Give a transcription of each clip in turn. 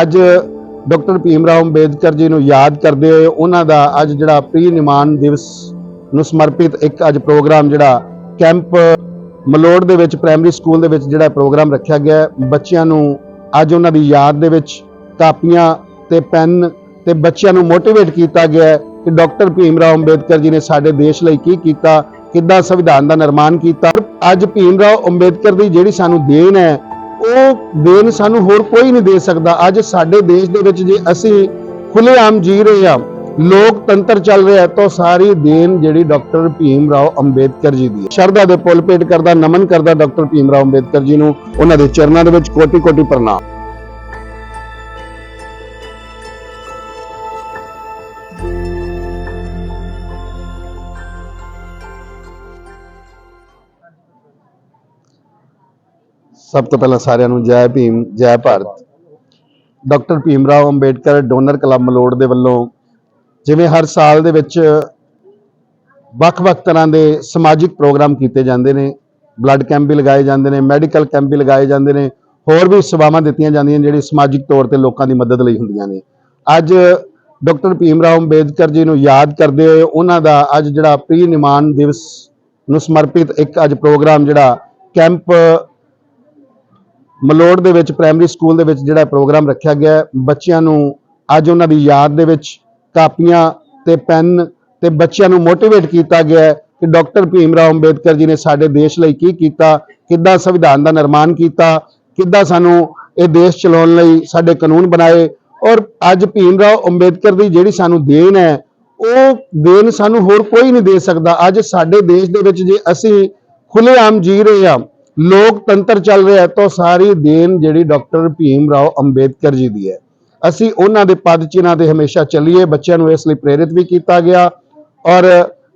ਅੱਜ ਡਾਕਟਰ ਭੀਮ ਰਾਓ ਅੰਬੇਦਕਰ ਜੀ ਨੂੰ ਯਾਦ ਕਰਦੇ ਹੋਏ ਉਹਨਾਂ ਦਾ ਅੱਜ ਜਿਹੜਾ ਪ੍ਰੀ ਨਿਮਾਨ ਦਿਵਸ ਨੂੰ ਸਮਰਪਿਤ ਇੱਕ ਅੱਜ ਪ੍ਰੋਗਰਾਮ ਜਿਹੜਾ ਕੈਂਪ ਮਲੋੜ ਦੇ ਵਿੱਚ, ਪ੍ਰਾਇਮਰੀ ਸਕੂਲ ਦੇ ਵਿੱਚ ਜਿਹੜਾ ਪ੍ਰੋਗਰਾਮ ਰੱਖਿਆ ਗਿਆ ਬੱਚਿਆਂ ਨੂੰ ਅੱਜ ਉਹਨਾਂ ਦੀ ਯਾਦ ਦੇ ਵਿੱਚ ਕਾਪੀਆਂ ਤੇ ਪੈਨ ਤੇ ਬੱਚਿਆਂ ਨੂੰ ਮੋਟੀਵੇਟ ਕੀਤਾ ਗਿਆ ਕਿ ਡਾਕਟਰ ਭੀਮ ਰਾਓ ਅੰਬੇਦਕਰ ਜੀ ਨੇ ਸਾਡੇ ਦੇਸ਼ ਲਈ ਕੀ ਕੀਤਾ, ਕਿੱਦਾਂ ਸੰਵਿਧਾਨ ਦਾ ਨਿਰਮਾਣ ਕੀਤਾ। ਅੱਜ ਭੀਮ ਰਾਓ ਅੰਬੇਦਕਰ ਦੀ ਜਿਹੜੀ ਸਾਨੂੰ ਦੇਣ ਹੈ ਉਹ ਦੇਣ ਸਾਨੂੰ ਹੋਰ ਕੋਈ ਨਹੀਂ ਦੇ ਸਕਦਾ। ਅੱਜ ਸਾਡੇ ਦੇਸ਼ ਦੇ ਵਿੱਚ ਜੇ ਅਸੀਂ ਖੁੱਲ੍ਹੇਆਮ ਜੀ ਰਹੇ ਹਾਂ, ਲੋਕਤੰਤਰ ਚੱਲ ਰਿਹਾ ਹੈ, ਤਾਂ ਸਾਰੀ ਦੇਣ ਜਿਹੜੀ ਡਾਕਟਰ ਭੀਮ ਰਾਓ ਅੰਬੇਦਕਰ ਜੀ ਦੀ ਸ਼ਰਧਾ ਦੇ ਪੁੱਲ ਭੇਟ ਕਰਦਾ, ਨਮਨ ਕਰਦਾ ਡਾਕਟਰ ਭੀਮ ਰਾਓ ਅੰਬੇਦਕਰ ਜੀ ਨੂੰ। ਉਹਨਾਂ ਦੇ ਚਰਨਾਂ ਦੇ ਵਿੱਚ ਕੋਟੀ ਕੋਟੀ ਪ੍ਰਣਾਮ। ਸਭ ਤੋਂ ਪਹਿਲਾਂ ਸਾਰਿਆਂ ਨੂੰ ਜੈ ਭੀਮ, ਜੈ Bharat. Doctor Bhim Rao Ambedkar donor club Malor ਦੇ ਵੱਲੋਂ ਜਿਵੇਂ ਹਰ ਸਾਲ ਦੇ ਵਿੱਚ ਵੱਖ-ਵੱਖ ਤਰ੍ਹਾਂ ਦੇ ਸਮਾਜਿਕ ਪ੍ਰੋਗਰਾਮ ਕੀਤੇ ਜਾਂਦੇ ਨੇ, ਬਲੱਡ ਕੈਂਪ ਵੀ ਲਗਾਏ ਜਾਂਦੇ ਨੇ, ਮੈਡੀਕਲ ਕੈਂਪ ਵੀ ਲਗਾਏ ਜਾਂਦੇ ਨੇ, ਹੋਰ ਵੀ ਸੇਵਾਵਾਂ ਦਿੱਤੀਆਂ ਜਾਂਦੀਆਂ ਜਿਹੜੀ ਸਮਾਜਿਕ ਤੌਰ ਤੇ ਲੋਕਾਂ ਦੀ ਮਦਦ ਲਈ ਹੁੰਦੀਆਂ ਨੇ। ਅੱਜ ਡਾਕਟਰ ਭੀਮ ਰਾਓ ਅੰਬੇਦਕਰ ਜੀ ਨੂੰ ਯਾਦ ਕਰਦੇ ਹੋਏ ਉਹਨਾਂ ਦਾ ਅੱਜ ਜਿਹੜਾ ਪ੍ਰੀ ਨਿਮਾਨ ਦਿਵਸ ਨੂੰ ਸਮਰਪਿਤ ਇੱਕ ਅੱਜ ਪ੍ਰੋਗਰਾਮ ਜਿਹੜਾ ਕੈਂਪ ਮਲੋੜ ਦੇ ਵਿੱਚ ਪ੍ਰਾਇਮਰੀ ਸਕੂਲ ਦੇ ਵਿੱਚ ਜਿਹੜਾ ਪ੍ਰੋਗਰਾਮ ਰੱਖਿਆ ਗਿਆ ਬੱਚਿਆਂ ਨੂੰ ਅੱਜ ਉਹਨਾਂ ਦੀ ਯਾਦ ਦੇ ਵਿੱਚ ਕਾਪੀਆਂ ਤੇ ਪੈਨ ਤੇ ਬੱਚਿਆਂ ਨੂੰ ਮੋਟੀਵੇਟ ਕੀਤਾ ਗਿਆ ਕਿ ਡਾਕਟਰ ਭੀਮ ਰਾਓ ਅੰਬੇਦਕਰ ਜੀ ਨੇ ਸਾਡੇ ਦੇਸ਼ ਲਈ ਕੀ ਕੀਤਾ, ਕਿੱਦਾਂ ਸੰਵਿਧਾਨ ਦਾ ਨਿਰਮਾਣ ਕੀਤਾ, ਕਿੱਦਾਂ ਸਾਨੂੰ ਇਹ ਦੇਸ਼ ਚਲਾਉਣ ਲਈ ਸਾਡੇ ਕਾਨੂੰਨ ਬਣਾਏ ਔਰ ਅੱਜ ਭੀਮ ਰਾਓ ਅੰਬੇਦਕਰ ਦੀ ਜਿਹੜੀ ਸਾਨੂੰ ਦੇਣ ਹੈ, ਉਹ ਦੇਣ ਸਾਨੂੰ ਹੋਰ ਕੋਈ ਨਹੀਂ ਦੇ ਸਕਦਾ। ਅੱਜ ਸਾਡੇ ਦੇਸ਼ ਦੇ ਵਿੱਚ ਜੇ ਅਸੀਂ ਖੁੱਲ੍ਹੇਆਮ ਜੀ ਰਹੇ ਹਾਂ ਲੋਕਤੰਤਰ ਚੱਲ ਰਿਹਾ ਹੈ, ਤਾਂ ਸਾਰੀ ਦੇਣ ਜਿਹੜੀ ਡਾਕਟਰ ਭੀਮ ਰਾਓ ਅੰਬੇਦਕਰ ਜੀ ਦੀ ਹੈ। ਅਸੀਂ ਉਹਨਾਂ ਦੇ ਪਦ ਚਿੰਨ੍ਹਾਂ ਤੇ ਹਮੇਸ਼ਾ ਚੱਲੀਏ, ਬੱਚਿਆਂ ਨੂੰ ਇਸ ਲਈ ਪ੍ਰੇਰਿਤ ਵੀ ਕੀਤਾ ਗਿਆ। ਔਰ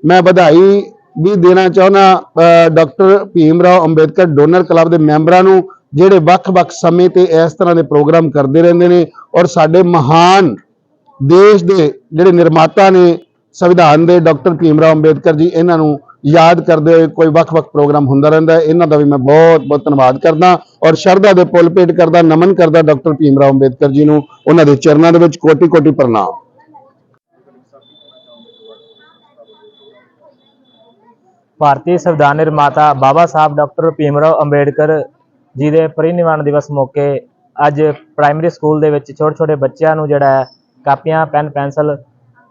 ਮੈਂ ਵਧਾਈ ਵੀ ਦੇਣਾ ਚਾਹੁੰਦਾ doctor Bhim Rao Ambedkar donor club ਦੇ ਮੈਂਬਰਾਂ ਨੂੰ, ਜਿਹੜੇ ਵੱਖ-ਵੱਖ ਸਮੇਂ ਤੇ ਇਸ ਤਰ੍ਹਾਂ ਦੇ ਪ੍ਰੋਗਰਾਮ ਕਰਦੇ ਰਹਿੰਦੇ ਨੇ ਔਰ ਸਾਡੇ ਮਹਾਨ ਦੇਸ਼ ਦੇ ਜਿਹੜੇ ਨਿਰਮਾਤਾ ਨੇ, ਸੰਵਿਧਾਨ ਦੇ ਡਾਕਟਰ ਭੀਮ ਰਾਓ ਅੰਬੇਦਕਰ ਜੀ, ਇਹਨਾਂ ਨੂੰ ਯਾਦ ਕਰਦੇ ਹੋਏ ਕੋਈ ਵੱਖ-ਵੱਖ ਪ੍ਰੋਗਰਾਮ ਹੁੰਦਾ ਰਹਿੰਦਾ ਹੈ, ਇਹਨਾਂ ਦਾ ਵੀ ਮੈਂ ਬਹੁਤ-ਬਹੁਤ ਧੰਨਵਾਦ ਕਰਦਾ ਔਰ ਸ਼ਰਧਾ ਦੇ ਪੁੱਲ ਭੇਟ ਕਰਦਾ, ਨਮਨ ਕਰਦਾ ਡਾਕਟਰ ਭੀਮ ਰਾਓ ਅੰਬੇਦਕਰ ਜੀ ਨੂੰ, ਉਹਨਾਂ ਦੇ ਚਰਨਾਂ ਦੇ ਵਿੱਚ ਕੋਟੀ-ਕੋਟੀ ਪ੍ਰਣਾਮ। ਭਾਰਤੀ ਸੰਵਿਧਾਨ ਨਿਰਮਾਤਾ ਬਾਬਾ ਸਾਹਿਬ ਡਾਕਟਰ ਭੀਮ ਰਾਓ ਅੰਬੇਡਕਰ ਜੀ ਦੇ ਪਰਿਨਿਰਵਾਣ ਦਿਵਸ ਮੌਕੇ ਅੱਜ ਪ੍ਰਾਇਮਰੀ ਸਕੂਲ ਦੇ ਵਿੱਚ ਛੋਟੇ ਛੋਟੇ ਬੱਚਿਆਂ ਨੂੰ ਜਿਹੜਾ ਹੈ ਕਾਪੀਆਂ, ਪੈਨ, ਪੈਨਸਲ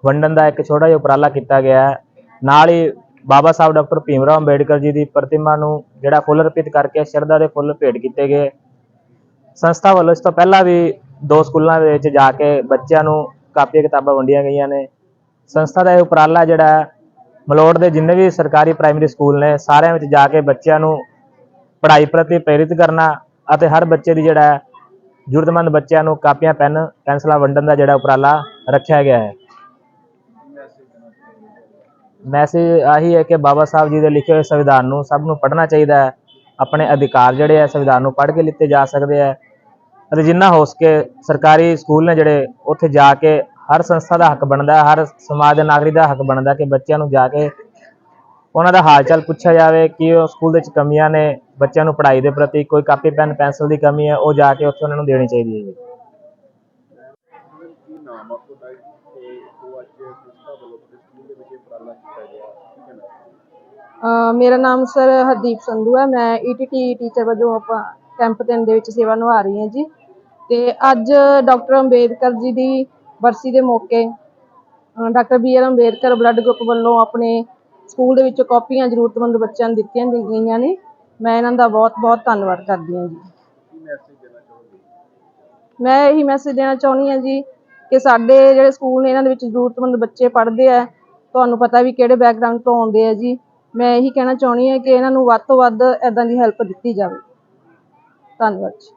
ਵੰਡਣ ਦਾ ਇੱਕ ਛੋਟਾ ਜਿਹਾ ਉਪਰਾਲਾ ਕੀਤਾ ਗਿਆ ਹੈ। ਨਾਲ ਹੀ ਬਾਬਾ ਸਾਹਿਬ ਡਾਕਟਰ ਭੀਮਰਾਓ ਅੰਬੇਡਕਰ ਜੀ ਦੀ ਪ੍ਰਤਿਮਾ ਨੂੰ ਜਿਹੜਾ ਫੁੱਲ ਅਰਪਿਤ ਕਰਕੇ ਸ਼ਰਧਾ ਦੇ ਫੁੱਲ ਭੇਟ ਕੀਤੇ ਗਏ। ਸੰਸਥਾ ਵੱਲੋਂ ਇਸ ਤੋਂ ਪਹਿਲਾਂ ਵੀ ਦੋ ਸਕੂਲਾਂ ਦੇ ਵਿੱਚ ਜਾ ਕੇ ਬੱਚਿਆਂ ਨੂੰ ਕਾਪੀਆਂ ਕਿਤਾਬਾਂ ਵੰਡੀਆਂ ਗਈਆਂ ਨੇ। ਸੰਸਥਾ ਦਾ ਇਹ ਉਪਰਾਲਾ ਜਿਹੜਾ ਹੈ ਮਲੋੜ ਦੇ ਜਿੰਨੇ ਵੀ ਸਰਕਾਰੀ ਪ੍ਰਾਇਮਰੀ ਸਕੂਲ ਨੇ, ਸਾਰਿਆਂ ਵਿੱਚ ਜਾ ਕੇ ਬੱਚਿਆਂ ਨੂੰ ਪੜ੍ਹਾਈ ਪ੍ਰਤੀ ਪ੍ਰੇਰਿਤ ਕਰਨਾ ਅਤੇ ਹਰ ਬੱਚੇ ਦੀ ਜਿਹੜਾ ਜ਼ਰੂਰਤਮੰਦ ਬੱਚਿਆਂ ਨੂੰ ਕਾਪੀਆਂ, ਪੈਨ, ਪੈਨਸਲਾਂ ਵੰਡਣ ਦਾ ਜਿਹੜਾ ਉਪਰਾਲਾ ਰੱਖਿਆ ਗਿਆ ਹੈ। ਮੈਸੇਜ ਆਹੀ ਹੈ ਕਿ ਬਾਬਾ ਸਾਹਿਬ ਜੀ ਦੇ ਲਿਖੇ ਹੋਏ ਸੰਵਿਧਾਨ ਨੂੰ ਸਭ ਨੂੰ ਪੜ੍ਹਨਾ ਚਾਹੀਦਾ ਹੈ। ਆਪਣੇ ਅਧਿਕਾਰ ਜਿਹੜੇ ਆ ਸੰਵਿਧਾਨ ਨੂੰ ਪੜ੍ਹ ਕੇ ਲਿੱਤੇ ਜਾ ਸਕਦੇ ਆ। ਅਤੇ ਜਿੰਨਾ ਹੋ ਸਕੇ ਸਰਕਾਰੀ ਸਕੂਲ ਨੇ ਜਿਹੜੇ ਉੱਥੇ ਜਾ ਕੇ ਹਰ ਸੰਸਥਾ ਦਾ ਹੱਕ ਬਣਦਾ, ਹਰ ਸਮਾਜ ਦੇ ਨਾਗਰਿਕ ਦਾ ਹੱਕ ਬਣਦਾ ਕਿ ਬੱਚਿਆਂ ਨੂੰ ਜਾ ਕੇ ਉਹਨਾਂ ਦਾ ਹਾਲ ਚਾਲ ਪੁੱਛਿਆ ਜਾਵੇ ਕਿ ਉਹ ਸਕੂਲ ਦੇ ਵਿੱਚ ਕਮੀਆਂ ਨੇ, ਬੱਚਿਆਂ ਨੂੰ ਪੜ੍ਹਾਈ ਦੇ ਪ੍ਰਤੀ ਕੋਈ ਕਾਪੀ, ਪੈਨ, ਪੈਨਸਲ ਦੀ ਕਮੀ ਹੈ, ਉਹ ਜਾ ਕੇ ਉੱਥੇ ਉਹਨਾਂ ਨੂੰ ਦੇਣੀ ਚਾਹੀਦੀ ਹੈ ਜੀ। ਨਾਮ ਆ ਤੁਹਾਡਾ ਤੇ ਉਹ ਅੱਜ ਸੰਸਥਾ ਵੱਲੋਂ ਤੁਹਾਡੇ ਸਕੂਲ ਦੇ ਵਿੱਚ ਇਹ ਉਪਰਾਲਾ ਕੀਤਾ ਗਿਆ। ਕੀ ਕਹਿਣਾ ਅਹ ਮੇਰਾ ਨਾਮ ਸਰ ਹਰਦੀਪ ਸੰਧੂ ਹੈ। ਮੈਂ ਈਟੀਟੀ ਟੀਚਰ ਵਜੋਂ ਆਪਾਂ ਕੈਂਪ 3 ਦੇ ਵਿੱਚ ਸੇਵਾ ਨਿਭਾ ਰਹੀ ਹਾਂ ਜੀ। ਤੇ ਅੱਜ ਡਾਕਟਰ ਅੰਬੇਦਕਰ ਜੀ ਦੀ ਬਰਸੀ ਦੇ ਮੌਕੇ doctor B R Ambedkar blood group ਵੱਲੋਂ ਆਪਣੇ ਸਕੂਲ ਦੇ ਵਿੱਚ ਕਾਪੀਆਂ ਜ਼ਰੂਰਤਮੰਦ ਬੱਚਿਆਂ ਨੂੰ ਦਿੱਤੀਆਂ ਗਈਆਂ ਨੇ। ਮੈਂ ਇਹਨਾਂ ਦਾ ਬਹੁਤ ਬਹੁਤ ਧੰਨਵਾਦ ਕਰਦੀ ਹਾਂ ਜੀ। ਮੈਂ ਇਹੀ ਮੈਸੇਜ ਦੇਣਾ ਚਾਹੁੰਦੀ ਹਾਂ ਜੀ ਕਿ ਸਾਡੇ ਜਿਹੜੇ ਸਕੂਲ ਨੇ, ਇਹਨਾਂ ਦੇ ਵਿੱਚ ਜ਼ਰੂਰਤਮੰਦ ਬੱਚੇ ਪੜ੍ਹਦੇ ਆ। ਤੁਹਾਨੂੰ ਪਤਾ ਵੀ ਕਿਹੜੇ ਬੈਕਗ੍ਰਾਉਂਡ ਤੋਂ ਆਉਂਦੇ ਆ ਜੀ। ਮੈਂ ਇਹੀ ਕਹਿਣਾ ਚਾਹੁੰਦੀ ਹਾਂ ਕਿ ਇਹਨਾਂ ਨੂੰ ਵੱਧ ਤੋਂ ਵੱਧ ਐਦਾਂ ਦੀ ਹੈਲਪ ਦਿੱਤੀ ਜਾਵੇ। ਧੰਨਵਾਦ ਜੀ।